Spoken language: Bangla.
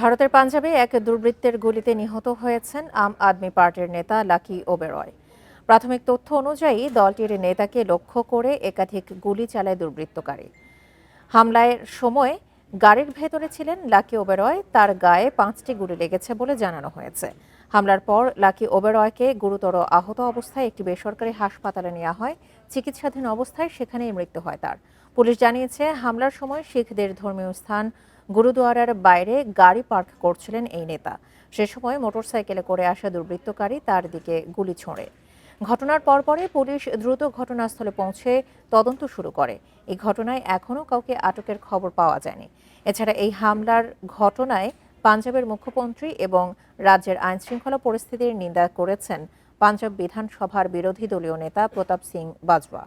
ভারতের পাঞ্জাবে এক দুর্বৃত্তের গুলিতে নিহত হয়েছেন আম আদমি পার্টির নেতা লাকি ওবেরয়। প্রাথমিক তথ্য অনুযায়ী দলটির নেতাকে লক্ষ্য করে একাধিক গুলি চালায় দুর্বৃত্তকারী। হামলায় সময় গাড়ির ভেতরে ছিলেন লাকি ওবেরয়, তার গায়ে পাঁচটি গুলি লেগেছে বলে জানানো হয়েছে। হামলার পর লাকি ওবেরয়কে গুরুতর আহত অবস্থায় একটি বেসরকারি হাসপাতালে নেওয়া হয়। চিকিৎসাধীন অবস্থায় সেখানেই মৃত্যু হয় তার। পুলিশ জানিয়েছে, হামলার সময় শিখদের ধর্মীয় স্থান গুরুদুয়ারার বাইরে গাড়ি পার্ক করছিলেন এই নেতা। সে সময় মোটরসাইকেলে করে আসা দুর্বৃত্তকারী তার দিকে গুলি ছোঁড়ে। ঘটনার পরপরই পুলিশ দ্রুত ঘটনাস্থলে পৌঁছে তদন্ত শুরু করে। এই ঘটনায় এখনও কাউকে আটকের খবর পাওয়া যায়নি। এছাড়া এই হামলার ঘটনায় পাঞ্জাবের মুখ্যমন্ত্রী এবং রাজ্যের আইনশৃঙ্খলা পরিস্থিতির নিন্দা করেছেন পাঞ্জাব বিধানসভার বিরোধী দলীয় নেতা প্রতাপ সিং বাজওয়া।